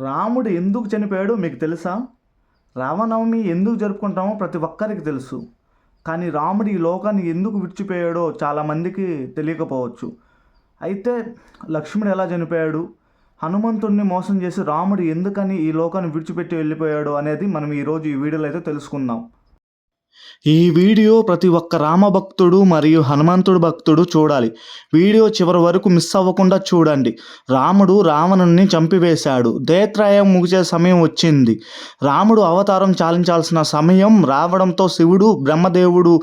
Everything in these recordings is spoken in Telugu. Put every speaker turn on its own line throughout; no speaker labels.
రాముడు ఎందుకు చనిపోయాడో మీకు తెలుసా? రామనవమి ఎందుకు జరుపుకుంటామో ప్రతి ఒక్కరికి తెలుసు. కానీ రాముడు ఈ లోకాన్ని ఎందుకు విడిచిపోయాడో చాలామందికి తెలియకపోవచ్చు. అయితే లక్ష్మణుడు ఎలా చనిపోయాడు? హనుమంతుడిని మోసం చేసి రాముడు ఎందుకని ఈ లోకాన్ని విడిచిపెట్టి వెళ్ళిపోయాడు అనేది మనం ఈరోజు ఈ వీడియోలో అయితే తెలుసుకుందాం. ఈ వీడియో ప్రతి ఒక్క రామభక్తుడు మరియు హనుమంతుడు భక్తుడు చూడాలి. వీడియో చివరి వరకు మిస్ అవ్వకుండా చూడండి. రాముడు రావణుణ్ణి చంపివేశాడు. దేత్రాయం ముగిసే సమయం వచ్చింది. రాముడు అవతారం చాలించాల్సిన సమయం రావడంతో శివుడు బ్రహ్మదేవుడు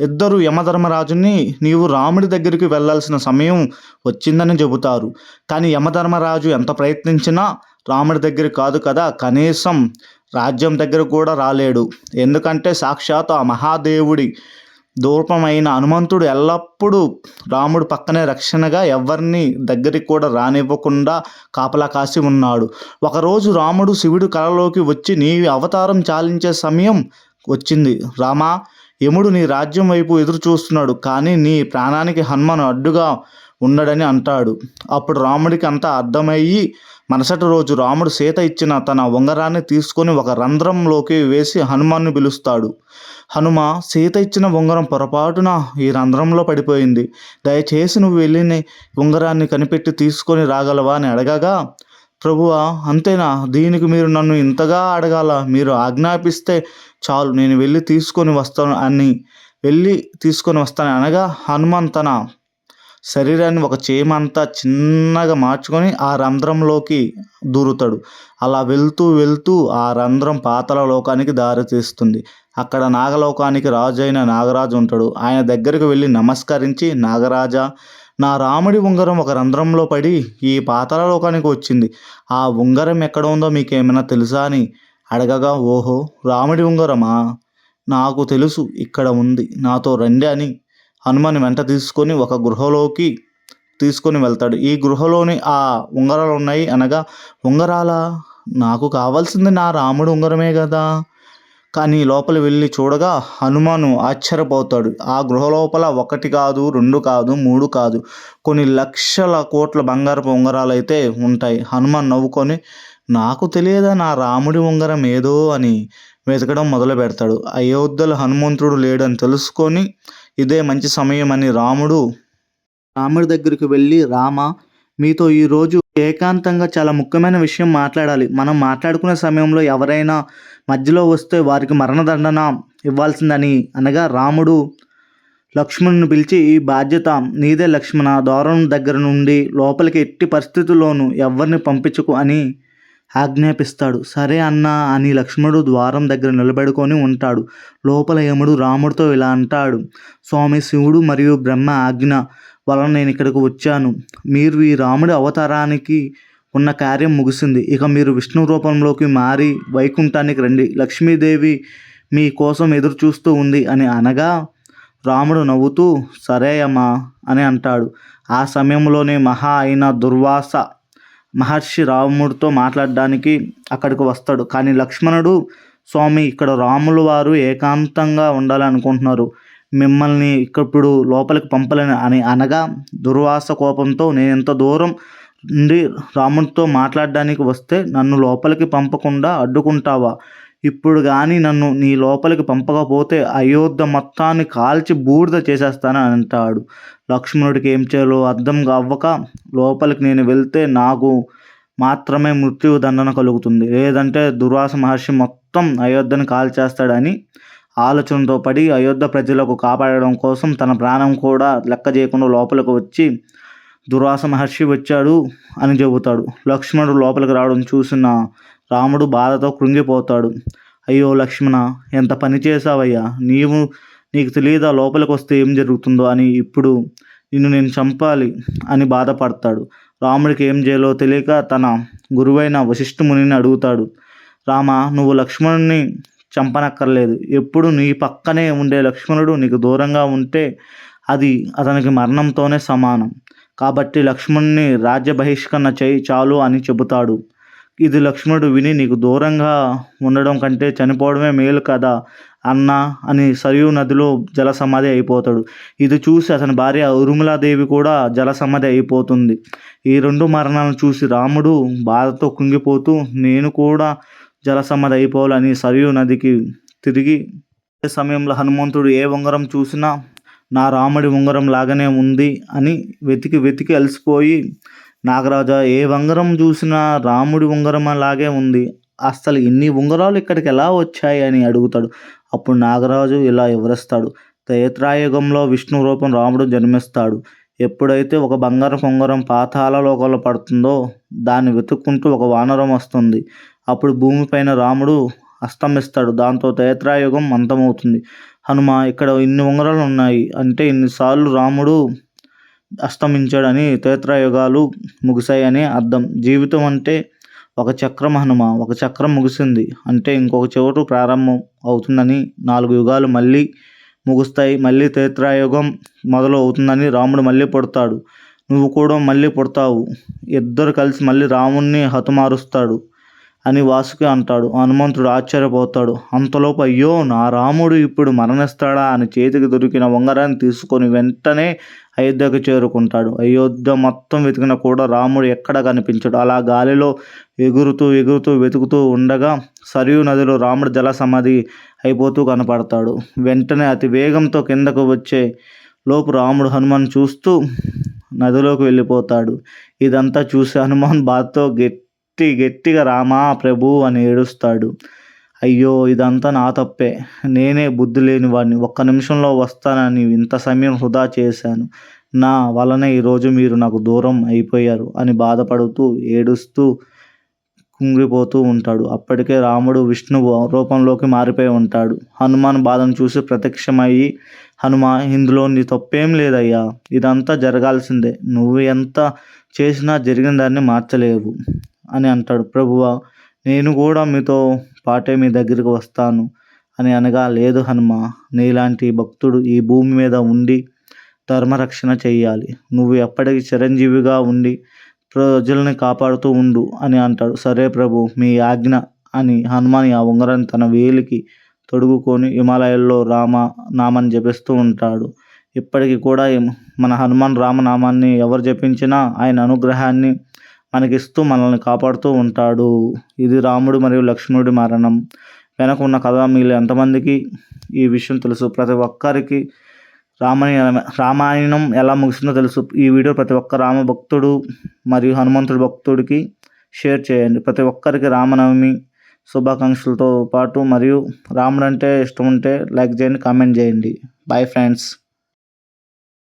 ఇద్దరు యమధర్మరాజుని నీవు రాముడి దగ్గరికి వెళ్ళాల్సిన సమయం వచ్చిందని చెబుతారు. కానీ యమధర్మరాజు ఎంత ప్రయత్నించినా రాముడి దగ్గర కాదు కదా కనీసం రాజ్యం దగ్గర కూడా రాలేడు. ఎందుకంటే సాక్షాత్ ఆ మహాదేవుడి దూపమైన హనుమంతుడు ఎల్లప్పుడూ రాముడు పక్కనే రక్షణగా ఎవరిని దగ్గరికి కూడా రానివ్వకుండా కాపలా కాసి ఉన్నాడు. ఒకరోజు రాముడు శివుడు కలలోకి వచ్చి నీ అవతారం చాలించే సమయం వచ్చింది. రామా యముడు నీ రాజ్యం వైపు ఎదురు చూస్తున్నాడు కానీ నీ ప్రాణానికి హనుమను అడ్డుగా ఉన్నాడని అంటాడు. అప్పుడు రాముడికి అంతా అర్థమయ్యి మరుసటి రోజు రాముడు సీత ఇచ్చిన తన ఉంగరాన్ని తీసుకొని ఒక రంధ్రంలోకి వేసి హనుమాన్ని పిలుస్తాడు. హనుమ సీత ఇచ్చిన ఉంగరం పొరపాటున ఈ రంధ్రంలో పడిపోయింది. దయచేసి నువ్వు వెళ్ళిన ఉంగరాన్ని కనిపెట్టి తీసుకొని రాగలవా అని అడగగా ప్రభువా అంతేనా? దీనికి మీరు నన్ను ఇంతగా అడగాల? మీరు ఆజ్ఞాపిస్తే చాలు నేను వెళ్ళి తీసుకొని వస్తాను అని వెళ్ళి తీసుకొని వస్తాను అనగా హనుమాన్ తన శరీరాన్ని ఒక చేమంతా చిన్నగా మార్చుకొని ఆ రంధ్రంలోకి దూరుతాడు. అలా వెళ్తూ వెళ్తూ ఆ రంధ్రం పాతల లోకానికి దారి తీస్తుంది. అక్కడ నాగలోకానికి రాజు అయిన నాగరాజు ఉంటాడు. ఆయన దగ్గరికి వెళ్ళి నమస్కరించి నాగరాజా నా రాముడి ఉంగరం ఒక రంధ్రంలో పడి ఈ పాతాళ లోకానికి వచ్చింది. ఆ ఉంగరం ఎక్కడ ఉందో మీకు ఏమైనా తెలుసా అని అడగగా ఓహో రాముడి ఉంగరమా? నాకు తెలుసు ఇక్కడ ఉంది. నాతో రండి అని హనుమాన్ వెంట తీసుకొని ఒక గృహలోకి తీసుకొని వెళ్తాడు. ఈ గృహలోని ఆ ఉంగరాలు ఉన్నాయి అనగా ఉంగరాల? నాకు కావాల్సింది నా రాముడు ఉంగరమే కదా కానీ లోపల వెళ్ళి చూడగా హనుమాను ఆశ్చర్యపోతాడు. ఆ గృహ లోపల ఒకటి కాదు రెండు కాదు మూడు కాదు. కొన్ని లక్షల కోట్ల బంగారపు ఉంగరాలు అయితే ఉంటాయి. హనుమాన్ నవ్వుకొని నాకు తెలియదా నా రాముడి ఉంగరం ఏదో అని వెతకడం మొదలు పెడతాడు అయోధ్యలో హనుమంతుడు లేడని తెలుసుకొని ఇదే మంచి సమయం అని రాముడు రాముడి దగ్గరికి వెళ్ళి రామ మీతో ఈరోజు ఏకాంతంగా చాలా ముఖ్యమైన విషయం మాట్లాడాలి. మనం మాట్లాడుకునే సమయంలో ఎవరైనా మధ్యలో వస్తే వారికి మరణదండన ఇవ్వాల్సిందని అనగా రాముడు లక్ష్మణుని పిలిచి ఈ బాధ్యత నీదే లక్ష్మణ దూరం దగ్గర నుండి లోపలికి ఎట్టి పరిస్థితుల్లోనూ ఎవరిని పంపించుకు అని ఆజ్ఞాపిస్తాడు. సరే అన్నా అని లక్ష్మణుడు ద్వారం దగ్గర నిలబడుకొని ఉంటాడు. లోపల యముడు రాముడితో ఇలా అంటాడు. స్వామి శివుడు మరియు బ్రహ్మ ఆజ్ఞ వలన నేను ఇక్కడికి వచ్చాను. మీరు ఈ రాముడి అవతారానికి ఉన్న కార్యం ముగిసింది. ఇక మీరు విష్ణు రూపంలోకి మారి వైకుంఠానికి రండి. లక్ష్మీదేవి మీ కోసం ఎదురు చూస్తూ ఉంది అని అనగా రాముడు నవ్వుతూ సరే అమ్మా అని అంటాడు. ఆ సమయంలోనే మహా అయిన దుర్వాస మహర్షి రాముడితో మాట్లాడడానికి అక్కడికి వస్తాడు. కానీ లక్ష్మణుడు స్వామి ఇక్కడ రాములు వారు ఏకాంతంగా ఉండాలనుకుంటున్నారు. మిమ్మల్ని ఇప్పుడు లోపలికి పంపలేను అని అనగా దుర్వాస కోపంతో నేను ఎంత దూరం నుండి రాముడితో మాట్లాడడానికి వస్తే నన్ను లోపలికి పంపకుండా అడ్డుకుంటావా? ఇప్పుడు కానీ నన్ను నీ లోపలికి పంపకపోతే అయోధ్య మొత్తాన్ని కాల్చి బూడిద చేసేస్తానని అంటాడు. లక్ష్మణుడికి ఏం చేయాలో అర్థం అవ్వక లోపలికి నేను వెళ్తే నాకు మాత్రమే మృత్యు దండన కలుగుతుంది. లేదంటే దుర్వాస మహర్షి మొత్తం అయోధ్యను కాల్చేస్తాడని ఆలోచనతో పడి అయోధ్య ప్రజలకు కాపాడడం కోసం తన ప్రాణం కూడా లెక్క చేయకుండా లోపలికి వచ్చి దుర్వాస మహర్షి వచ్చాడు అని చెబుతాడు. లక్ష్మణుడు లోపలికి రావడం చూసిన రాముడు బాధతో కృంగిపోతాడు. అయ్యో లక్ష్మణ ఎంత పని చేసావయ్యా నీవు నీకు తెలియదా లోపలికి వస్తే ఏం జరుగుతుందో అని? ఇప్పుడు నిన్ను నేను చంపాలి అని బాధపడతాడు. రాముడికి ఏం చేయాలో తెలియక తన గురువైన వశిష్ఠ మునిని అడుగుతాడు. రామ నువ్వు లక్ష్మణుని చంపనక్కర్లేదు. ఎప్పుడు నీ పక్కనే ఉండే లక్ష్మణుడు నీకు దూరంగా ఉంటే అది అతనికి మరణంతోనే సమానం. కాబట్టి లక్ష్మణ్ణి రాజ్య బహిష్కరణ చేయి చాలు అని చెబుతాడు. ఇది లక్ష్మణుడు విని నీకు దూరంగా ఉండడం కంటే చనిపోవడమే మేలు కదా అన్న అని సరియు నదిలో జల సమాధి అయిపోతాడు. ఇది చూసి అతని భార్య ఉరుములాదేవి కూడా జల సమాధి అయిపోతుంది. ఈ రెండు మరణాలను చూసి రాముడు బాధతో కుంగిపోతూ నేను కూడా జల సమాధి అయిపోవాలని సరియు నదికి తిరిగి అదే సమయంలో హనుమంతుడు ఏ ఉంగరం చూసినా నా రాముడి ఉంగరం లాగానే ఉంది అని వెతికి వెతికి అలసిపోయి నాగరాజా ఏ ఉంగరం చూసినా రాముడి ఉంగరం లాగే ఉంది. అసలు ఇన్ని ఉంగరాలు ఇక్కడికి ఎలా వచ్చాయి అని అడుగుతాడు. అప్పుడు నాగరాజు ఇలా వివరిస్తాడు. త్రేత్రాయుగంలో విష్ణు రూపం రాముడు జన్మిస్తాడు. ఎప్పుడైతే ఒక బంగారం ఉంగరం పాతాల లోకంలో పడుతుందో దాన్ని వెతుక్కుంటూ ఒక వానరం వస్తుంది. అప్పుడు భూమిపైన రాముడు అస్తమిస్తాడు. దాంతో త్రేత్రాయుగం అంతమవుతుంది. హనుమ ఇక్కడ ఇన్ని ఉంగరాలు ఉన్నాయి అంటే ఇన్నిసార్లు రాముడు అస్తమించాడని త్రేత్రయుగాలు ముగిశాయని అర్థం. జీవితం అంటే ఒక చక్రం హనుమ ఒక చక్రం ముగిసింది అంటే ఇంకొక చోటు ప్రారంభం అవుతుందని నాలుగు యుగాలు మళ్ళీ ముగుస్తాయి. మళ్ళీ త్రేత్రయుగం మొదలు అవుతుందని రాముడు మళ్ళీ పుడతాడు. నువ్వు కూడా మళ్ళీ పుడతావు. ఇద్దరు కలిసి మళ్ళీ రాముణ్ణి హతమారుస్తాడు. అని వాసుకి అంటాడు. హనుమంతుడు ఆశ్చర్యపోతాడు. అంతలోపు అయ్యో నా రాముడు ఇప్పుడు మరణిస్తాడా అని చేతికి దొరికిన ఉంగరాన్ని తీసుకొని వెంటనే అయోధ్యకు చేరుకుంటాడు. అయోధ్య మొత్తం వెతికినా కూడా రాముడు ఎక్కడ కనిపించడు. అలా గాలిలో ఎగురుతూ ఎగురుతూ వెతుకుతూ ఉండగా సరియు నదిలో రాముడు జల సమాధి అయిపోతూ కనపడతాడు. వెంటనే అతి వేగంతో కిందకు వచ్చే లోపు రాముడు హనుమాన్ చూస్తూ నదిలోకి వెళ్ళిపోతాడు. ఇదంతా చూసి హనుమాన్ బాధతో గెట్ గట్టి గట్టిగా రామా ప్రభు అని ఏడుస్తాడు. అయ్యో ఇదంతా నా తప్పే. నేనే బుద్ధి లేని వాడిని ఒక్క నిమిషంలో వస్తానని ఇంత సమయం వృధా చేశాను. నా వలన ఈరోజు మీరు నాకు దూరం అయిపోయారు అని బాధపడుతూ ఏడుస్తూ కుంగిపోతూ ఉంటాడు. అప్పటికే రాముడు విష్ణువు రూపంలోకి మారిపోయి ఉంటాడు. హనుమాన్ బాధను చూసి ప్రత్యక్షమయ్యి హనుమ ఇందులో నీ తప్పేం లేదయ్యా. ఇదంతా జరగాల్సిందే. నువ్వు ఎంత చేసినా జరిగిన దాన్ని మార్చలేవు. అని అంటాడు. ప్రభువా నేను కూడా మీతో పాటే మీ దగ్గరికి వస్తాను అని అనగా లేదు హనుమ నీలాంటి భక్తుడు ఈ భూమి మీద ఉండి ధర్మరక్షణ చేయాలి నువ్వు ఎప్పటికీ చిరంజీవిగా ఉండి ప్రజల్ని కాపాడుతూ ఉండు అని అంటాడు. సరే ప్రభు మీ ఆజ్ఞ అని హనుమాన్ ఆ ఉంగరాన్ని తన వేలికి తొడుగుకొని హిమాలయాల్లో రామ నామాన్ని జపిస్తూ ఉంటాడు. ఇప్పటికీ కూడా మన హనుమాన్ రామనామాన్ని ఎవరు జపించినా ఆయన అనుగ్రహాన్ని మనకిస్తూ మనల్ని కాపాడుతూ ఉంటాడు. ఇది రాముడు మరియు లక్ష్మణుడి మరణం. వెనక ఉన్న కథ మీలో ఎంతమందికి ఈ విషయం తెలుసు? ప్రతి ఒక్కరికి రామాయణ రామాయణం ఎలా ముగిసిందో తెలుసు. ఈ వీడియో ప్రతి ఒక్క రామ భక్తుడు మరియు హనుమంతుడి భక్తుడికి షేర్ చేయండి. ప్రతి ఒక్కరికి రామనవమి శుభాకాంక్షలతో పాటు మరియు రాముడు అంటే ఇష్టం ఉంటే లైక్ చేయండి కామెంట్ చేయండి. Bye friends